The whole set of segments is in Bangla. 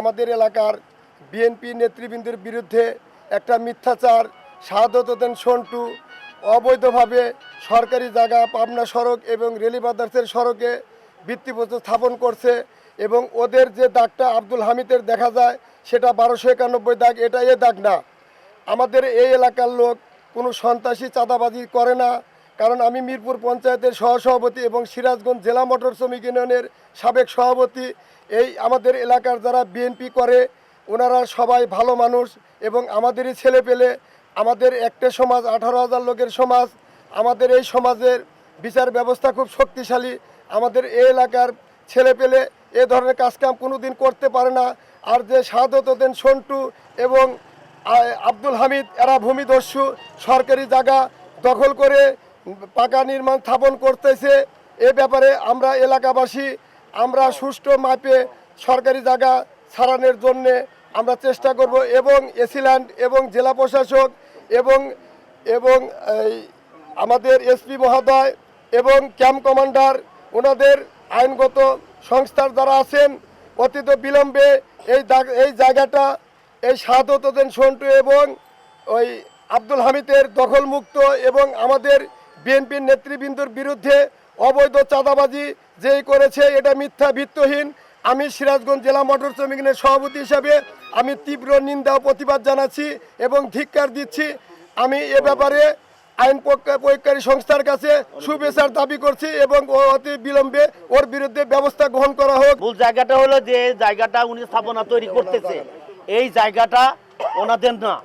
আমাদের এলাকার বিএনপি নেতৃবৃন্দের বিরুদ্ধে একটা মিথ্যাচার, শাহাদত হোসেন সন্টু, অবৈধভাবে সরকারি জায়গা, পাবনা সড়ক এবং রেলি বাদার্সের সড়কে ভিত্তিপ্রস্তর স্থাপন করছে এবং ওদের যে দাগটা আব্দুল হামিদের দেখা যায়, সেটা বারোশো একানব্বই দাগ এটা এ দাগ না। আমাদের এই এলাকার লোক কোনো সন্ত্রাসী চাঁদাবাজি করে না কারণ আমি মিরপুর পঞ্চায়েতের সহসভাপতি এবং সিরাজগঞ্জ জেলা মোটর শ্রমিক ইউনিয়নের সাবেক সভাপতি। এই আমাদের এলাকার যারা বিএনপি করে, ওনারা সবাই ভালো মানুষ এবং আমাদেরই ছেলে পেলে। আমাদের একটা সমাজ, আঠারো হাজার লোকের সমাজ। আমাদের এই সমাজের বিচার ব্যবস্থা খুব শক্তিশালী। আমাদের এই এলাকার ছেলে পেলে এ ধরনের কাজকাম কোনো দিন করতে পারে না। আর যে শাহাদত দেন সন্টু এবং আব্দুল হামিদ, এরা ভূমিদস্যু, সরকারি জায়গা দখল করে পাকা নির্মাণ স্থাপন করতেছে। এ ব্যাপারে আমরা এলাকাবাসী, আমরা সুষ্ঠু মাপে সরকারি জায়গা ছাড়ানোর জন্যে আমরা চেষ্টা করব এবং এসিল্যান্ড এবং জেলা প্রশাসক এবং এবং আমাদের এসপি মহোদয় এবং ক্যাম্প কমান্ডার, ওনাদের আইনগত সংস্থার যারা আছেন, অতীত বিলম্বে এই এই জায়গাটা, এই শাহাদত সন্টু এবং ওই আব্দুল হামিদের দখলমুক্ত এবং আমাদের বিএনপির নেতৃবৃন্দর বিরুদ্ধে অবৈধ চাঁদাবাজি যেই করেছে, এটা মিথ্যা, ভিত্তহীন। আমি সিরাজগঞ্জ জেলা মোটর শ্রমিক ইউনিয়নের সভাপতি হিসাবে আমি তীব্র নিন্দা ও প্রতিবাদ জানাচ্ছি এবং ধিক্কার দিচ্ছি। আমি এ ব্যাপারে আইন প্রয়োগ- প্রয়োগকারী সংস্থার কাছে সুবিচার দাবি করছি এবং অতি বিলম্বে ওর বিরুদ্ধে ব্যবস্থা গ্রহণ করা হোক। মূল জায়গাটা হলো যে জায়গাটা উনি স্থাপনা তৈরি করতেছে। এই জায়গাটা ওনাদের না।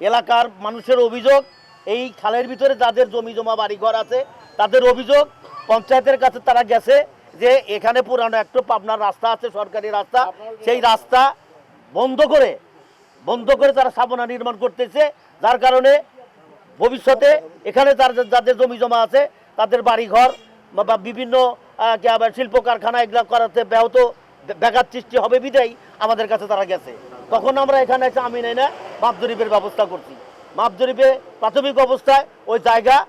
এলাকার মানুষের অভিযোগ এই খালের ভিতরে যাদের জমি জমা বাড়ি ঘর আছে, তাদের অভিযোগ, পঞ্চায়েতের কাছে তারা গেছে যে এখানে পুরানো একটা পাবনার রাস্তা আছে, সরকারি রাস্তা। সেই রাস্তা বন্ধ করে বন্ধ করে তারা স্থাপনা নির্মাণ করতেছে। যার কারণে ভবিষ্যতে এখানে যার- যাদের জমি জমা আছে, তাদের বাড়ি ঘর বা- বিভিন্ন শিল্প কারখানা এগুলো করাতে ব্যাহত, ব্যাঘাত সৃষ্টি হবে বিদায় আমাদের কাছে তারা গেছে। তখন আমরা এখানে এসে আমি নেই না জরিপের ব্যবস্থা করছি। মাপ জরিপে প্রাথমিক অবস্থায় ওই জায়গা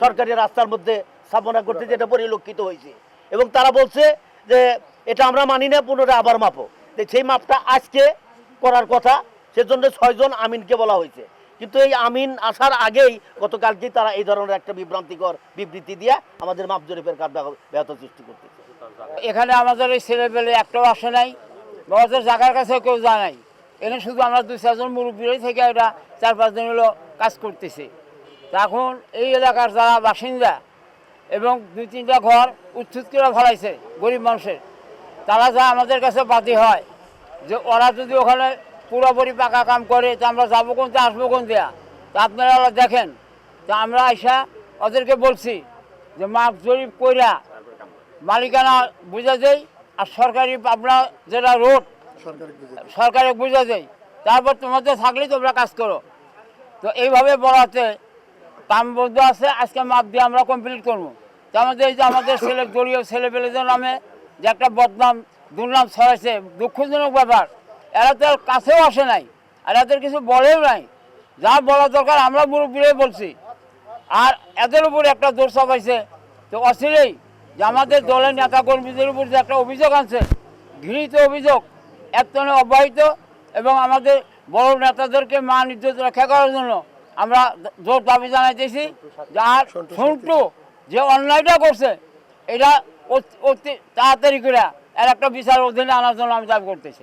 সরকারি রাস্তার মধ্যে স্থাপনা করতে যেটা পরিলক্ষিত হয়েছে। এবং তারা বলছে যে এটা আমরা মানি না, পুনরায় আবার মাপো। সেই মাপটা আজকে করার কথা, সেজন্য ছয়জন আমিনকে বলা হয়েছে। কিন্তু এই আমিন আসার আগেই গতকালকেই তারা এই ধরনের একটা বিভ্রান্তিকর বিবৃতি দিয়ে আমাদের মাপ জরিপের কাজ ব্যাহ- ব্যাহত সৃষ্টি করতেছে। এখানে আমাদের এই ছেলেপেলে একটাও আসে নাই বা ওদের জায়গার কাছে কেউ যায় নাই। এখানে শুধু আমরা দুই, চারজন মুরব্বী থেকে এটা চার পাঁচ দিন হলো কাজ করতেছে। এখন এই এলাকার যারা বাসিন্দা এবং দুই, তিনটা ঘর উচ্ছুত করে ফেলাইছে গরিব মানুষের, তারা যা আমাদের কাছে বাদী হয় যে ওরা যদি ওখানে পুরোপুরি পাকা কাম করে, তা আমরা যাব কোন দিয়ে আসব কোন দেয়া তা আপনারা দেখেন। তা আমরা আইসা ওদেরকে বলছি যে মাপ জরিপ কইরা মালিকানা বুঝা দেয় আর সরকারি আপনার যেটা রোড সরকারে বুঝা দেয় তারপর তোমাদের থাকলেই তোমরা কাজ করো। তো এইভাবে বলাতে কাম বন্ধ আছে, আজকে মাপ দিয়ে আমরা কমপ্লিট করব। তো আমাদের এই যে আমাদের ছেলে, দলীয় ছেলেপেলেদের নামে যে একটা বদনাম, দুর্নাম ছড়াইছে, দুঃখজনক ব্যাপার। এরা তো কাছেও আসে নাই, আর এদের কিছু বলেও নাই। যা বলা দরকার, আমরা মুরব্বীরাই বলছি। আর এদের উপর একটা দোষ চাপাইছে। তো অচিরেই যে আমাদের দলের নেতা কর্মীদের উপর যে একটা অভিযোগ আনছে, ঘৃণিত অভিযোগ একজনে অব্যাহত এবং আমাদের বড় নেতাদেরকে মান ইজ্জত রক্ষা করার জন্য আমরা জোর দাবি জানাইতেছি যার শুনটু সন্টু যে অন্যায়টা করছে এটা অতি- অতি তাড়াতাড়ি করে এর একটা বিচার অধীনে আনার জন্য আমি দাবি করতেছি।